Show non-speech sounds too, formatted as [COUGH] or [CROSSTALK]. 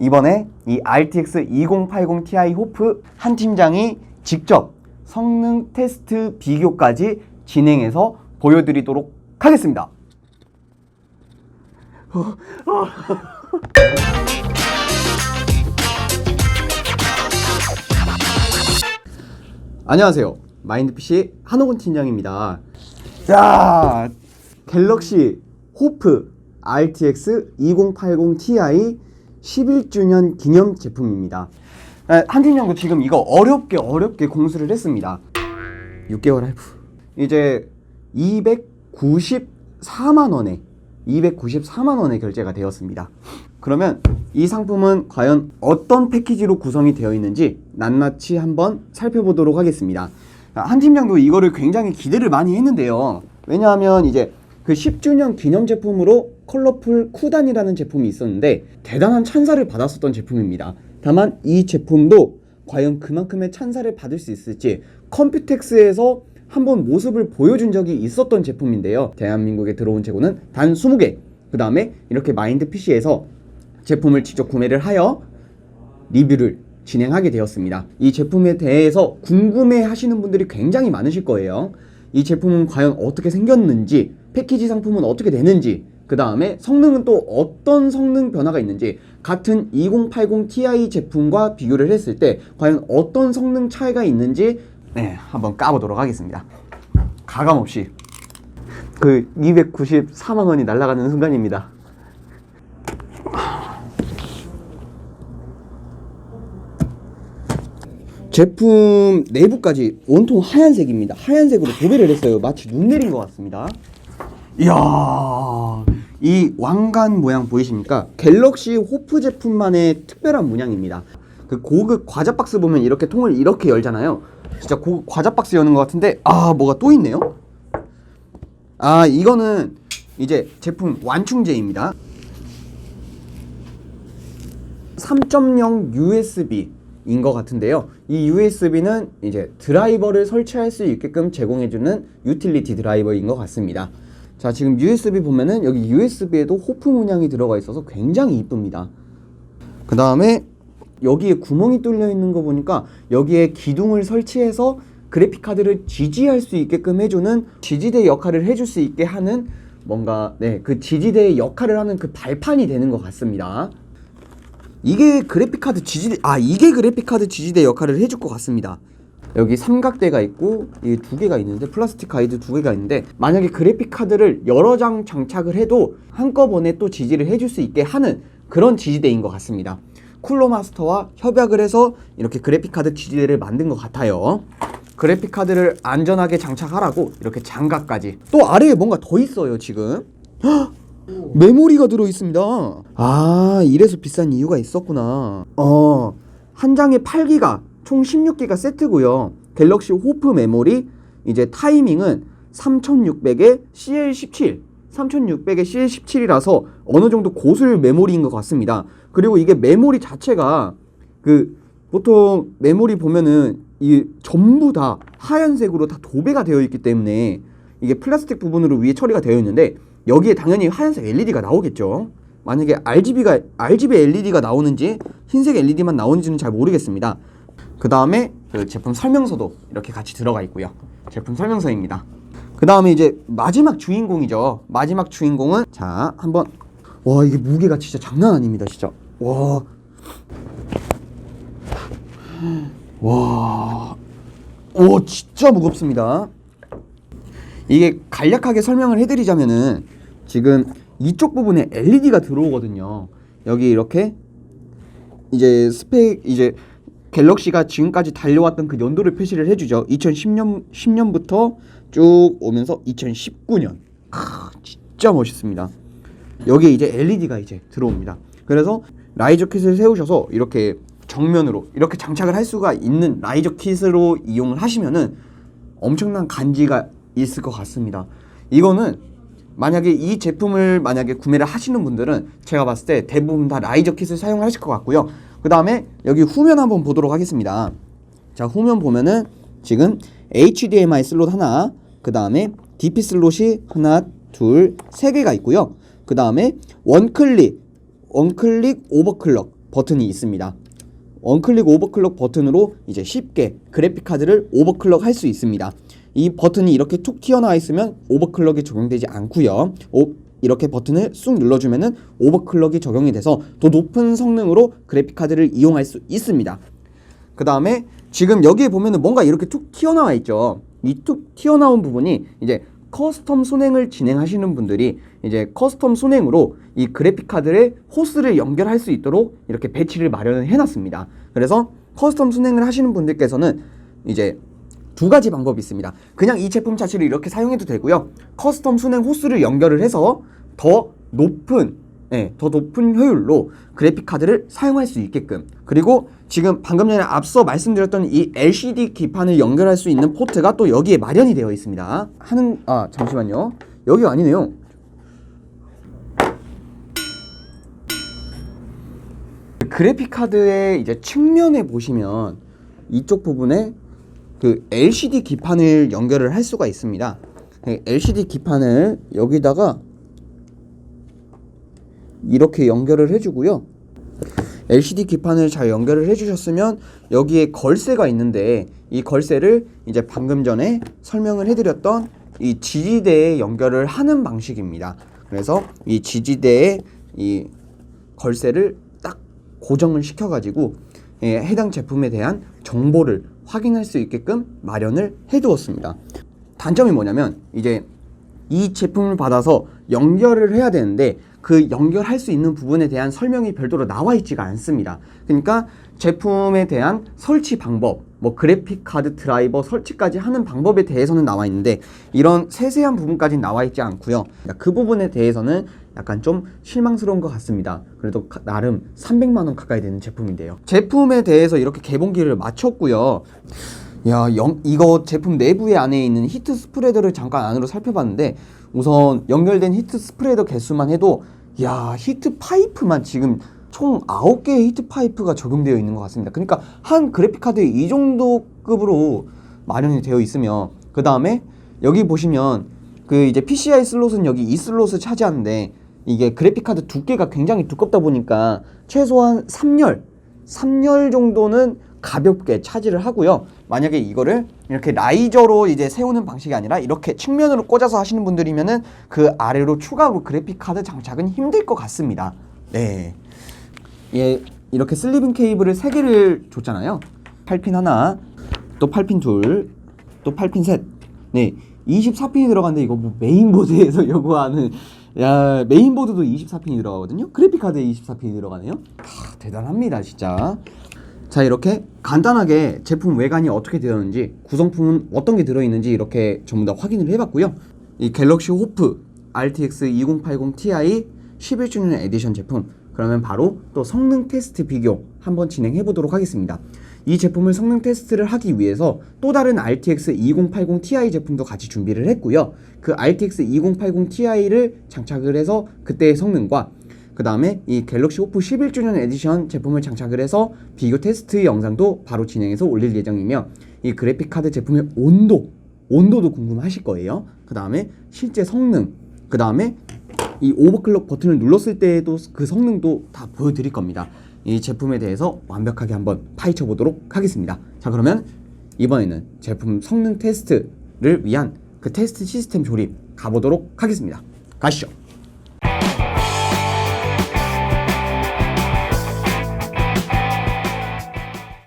이번에 이 RTX 2080 Ti 호프 한 팀장이 직접 성능 테스트 비교까지 진행해서 보여드리도록 하겠습니다. 안녕하세요. 마인드PC 한호근 팀장입니다. 자, 갤럭시 호프 RTX 2080 Ti 11주년 기념 제품입니다. 아, 한 팀장도 지금 이거 어렵게 어렵게 공수를 했습니다. 6개월 할부. 이제 294만 원에 294만 원에 결제가 되었습니다. 그러면 이 상품은 과연 어떤 패키지로 구성이 되어 있는지 낱낱이 한번 살펴보도록 하겠습니다. 아, 한 팀장도 이거를 굉장히 기대를 많이 했는데요. 왜냐하면 이제 그 10주년 기념 제품으로 컬러풀 쿠단이라는 제품이 있었는데 대단한 찬사를 받았었던 제품입니다. 다만 이 제품도 과연 그만큼의 찬사를 받을 수 있을지 컴퓨텍스에서 한번 모습을 보여준 적이 있었던 제품인데요. 대한민국에 들어온 재고는 단 20개. 그 다음에 이렇게 마인드 PC에서 제품을 직접 구매를 하여 리뷰를 진행하게 되었습니다. 이 제품에 대해서 궁금해 하시는 분들이 굉장히 많으실 거예요. 이 제품은 과연 어떻게 생겼는지, 패키지 상품은 어떻게 되는지, 그 다음에 성능은 또 어떤 성능 변화가 있는지, 같은 2080 Ti 제품과 비교를 했을 때 과연 어떤 성능 차이가 있는지 네, 한번 까보도록 하겠습니다. 가감 없이 그 294만 원이 날아가는 순간입니다. 제품 내부까지 온통 하얀색입니다. 하얀색으로 도배를 했어요. 마치 눈 내린 것 같습니다. 이야, 이 왕관 모양 보이십니까? 갤럭시 호프 제품만의 특별한 문양입니다. 그 고급 과자 박스 보면 이렇게 통을 이렇게 열잖아요. 진짜 고급 과자 박스 여는 것 같은데 아 뭐가 또 있네요. 아 이거는 이제 제품 완충제입니다. 3.0 USB인 것 같은데요. 이 USB는 이제 드라이버를 설치할 수 있게끔 제공해주는 유틸리티 드라이버인 것 같습니다. 자, 지금 USB 보면은 여기 USB에도 호프 문양이 들어가 있어서 굉장히 이쁩니다. 그 다음에 여기에 구멍이 뚫려 있는 거 보니까 여기에 기둥을 설치해서 그래픽 카드를 지지할 수 있게끔 해주는 지지대 역할을 해줄 수 있게 하는 뭔가 네 그 지지대의 역할을 하는 그 발판이 되는 것 같습니다. 이게 그래픽 카드 지지대 아 이게 그래픽 카드 지지대 역할을 해줄 것 같습니다. 여기 삼각대가 있고 이 두 개가 있는데 플라스틱 가이드 두 개가 있는데 만약에 그래픽 카드를 여러 장 장착을 해도 한꺼번에 또 지지를 해줄 수 있게 하는 그런 지지대인 것 같습니다. 쿨러마스터와 협약을 해서 이렇게 그래픽 카드 지지대를 만든 것 같아요. 그래픽 카드를 안전하게 장착하라고 이렇게 장갑까지. 또 아래에 뭔가 더 있어요 지금. 헉! 메모리가 들어 있습니다. 아 이래서 비싼 이유가 있었구나. 어. 한 장에 8기가 총 16기가 세트고요. 갤럭시 호프 메모리 이제 타이밍은 3600에 CL17 3600에 CL17이라서 어느 정도 고술 메모리인 것 같습니다. 그리고 이게 메모리 자체가 그 보통 메모리 보면은 이 전부 다 하얀색으로 다 도배가 되어 있기 때문에 이게 플라스틱 부분으로 위에 처리가 되어 있는데 여기에 당연히 하얀색 LED가 나오겠죠. 만약에 RGB가 RGB LED가 나오는지 흰색 LED만 나오는지는 잘 모르겠습니다. 그 다음에 그 제품 설명서도 이렇게 같이 들어가 있고요. 제품 설명서입니다. 그 다음에 이제 마지막 주인공이죠. 마지막 주인공은 자 한번 와 이게 무게가 진짜 장난 아닙니다. 진짜 와 와, 오 진짜 무겁습니다. 이게 간략하게 설명을 해드리자면은 지금 이쪽 부분에 LED가 들어오거든요. 여기 이렇게 이제 스펙 이제 갤럭시가 지금까지 달려왔던 그 연도를 표시를 해주죠. 2010년 10년부터 쭉 오면서 2019년. 크, 진짜 멋있습니다. 여기에 이제 LED가 이제 들어옵니다. 그래서 라이저 킷을 세우셔서 이렇게 정면으로 이렇게 장착을 할 수가 있는 라이저 킷으로 이용을 하시면은 엄청난 간지가 있을 것 같습니다. 이거는 만약에 이 제품을 만약에 구매를 하시는 분들은 제가 봤을 때 대부분 다 라이저 킷을 사용하실 것 같고요. 그 다음에 여기 후면 한번 보도록 하겠습니다. 자 후면 보면은 지금 HDMI 슬롯 하나, 그 다음에 DP 슬롯이 하나, 둘, 세 개가 있고요. 그 다음에 원클릭, 원클릭 오버클럭 버튼이 있습니다. 원클릭 오버클럭 버튼으로 이제 쉽게 그래픽 카드를 오버클럭 할 수 있습니다. 이 버튼이 이렇게 툭 튀어나와 있으면 오버클럭이 적용되지 않고요. 오, 이렇게 버튼을 쑥 눌러주면은 오버클럭이 적용이 돼서 더 높은 성능으로 그래픽 카드를 이용할 수 있습니다. 그 다음에 지금 여기에 보면은 뭔가 이렇게 툭 튀어나와 있죠. 이 툭 튀어나온 부분이 이제 커스텀 손행을 진행하시는 분들이 이제 커스텀 손행으로 이 그래픽 카드에 호스를 연결할 수 있도록 이렇게 배치를 마련을 해놨습니다. 그래서 커스텀 손행을 하시는 분들께서는 이제 두 가지 방법이 있습니다. 그냥 이 제품 자체를 이렇게 사용해도 되고요. 커스텀 순행 호스를 연결을 해서 더 높은 예, 더 높은 효율로 그래픽 카드를 사용할 수 있게끔 그리고 지금 방금 전에 앞서 말씀드렸던 이 LCD 기판을 연결할 수 있는 포트가 또 여기에 마련이 되어 있습니다. 하는 아 잠시만요. 여기가 아니네요. 그래픽 카드의 이제 측면에 보시면 이쪽 부분에 그 LCD 기판을 연결을 할 수가 있습니다. LCD 기판을 여기다가 이렇게 연결을 해주고요. LCD 기판을 잘 연결을 해주셨으면 여기에 걸쇠가 있는데 이 걸쇠를 이제 방금 전에 설명을 해드렸던 이 지지대에 연결을 하는 방식입니다. 그래서 이 지지대에 이 걸쇠를 딱 고정을 시켜가지고 예, 해당 제품에 대한 정보를 확인할 수 있게끔 마련을 해두었습니다. 단점이 뭐냐면 이제 이 제품을 받아서 연결을 해야 되는데 그 연결할 수 있는 부분에 대한 설명이 별도로 나와 있지가 않습니다. 그러니까 제품에 대한 설치 방법, 뭐 그래픽 카드 드라이버 설치까지 하는 방법에 대해서는 나와 있는데 이런 세세한 부분까지는 나와 있지 않고요. 그 부분에 대해서는 약간 좀 실망스러운 것 같습니다. 그래도 가- 나름 300만 원 가까이 되는 제품인데요. 제품에 대해서 이렇게 개봉기를 마쳤고요. 야, 영, 이거 제품 내부에 안에 있는 히트 스프레더를 잠깐 안으로 살펴봤는데 우선 연결된 히트 스프레더 개수만 해도 야, 히트 파이프만 지금 총 9개의 히트 파이프가 적용되어 있는 것 같습니다. 그러니까 한 그래픽 카드에 이 정도 급으로 마련이 되어 있으며 그 다음에 여기 보시면 그 이제 PCI 슬롯은 여기 이 슬롯을 차지하는데 이게 그래픽 카드 두께가 굉장히 두껍다 보니까 최소한 3열 3열 정도는 가볍게 차지를 하고요. 만약에 이거를 이렇게 라이저로 이제 세우는 방식이 아니라 이렇게 측면으로 꽂아서 하시는 분들이면은 그 아래로 추가로 그래픽 카드 장착은 힘들 것 같습니다. 네. 예, 이렇게 슬리빙 케이블을 3개를 줬잖아요. 8핀 하나, 또 8핀 둘, 또 8핀 셋. 네. 24핀이 들어갔는데 이거 뭐 메인보드에서 [LAUGHS] 요구하는 야, 메인보드도 24핀이 들어가거든요. 그래픽 카드에 24핀이 들어가네요. 하, 대단합니다, 진짜. 자, 이렇게 간단하게 제품 외관이 어떻게 되었는지, 구성품은 어떤 게 들어있는지 이렇게 전부 다 확인을 해봤고요. 이 갤럭시 호프 RTX 2080 Ti 11주년 에디션 제품, 그러면 바로 또 성능 테스트 비교 한번 진행해 보도록 하겠습니다. 이 제품을 성능 테스트를 하기 위해서 또 다른 RTX 2080 Ti 제품도 같이 준비를 했고요. 그 RTX 2080 Ti를 장착을 해서 그때의 성능과 그 다음에 이 갤럭시 호프 11주년 에디션 제품을 장착을 해서 비교 테스트 영상도 바로 진행해서 올릴 예정이며 이 그래픽 카드 제품의 온도, 온도도 궁금하실 거예요. 그 다음에 실제 성능, 그 다음에 이 오버클럭 버튼을 눌렀을 때에도 그 성능도 다 보여드릴 겁니다. 이 제품에 대해서 완벽하게 한번 파헤쳐 보도록 하겠습니다. 자, 그러면 이번에는 제품 성능 테스트를 위한 그 테스트 시스템 조립 가보도록 하겠습니다. 가시죠.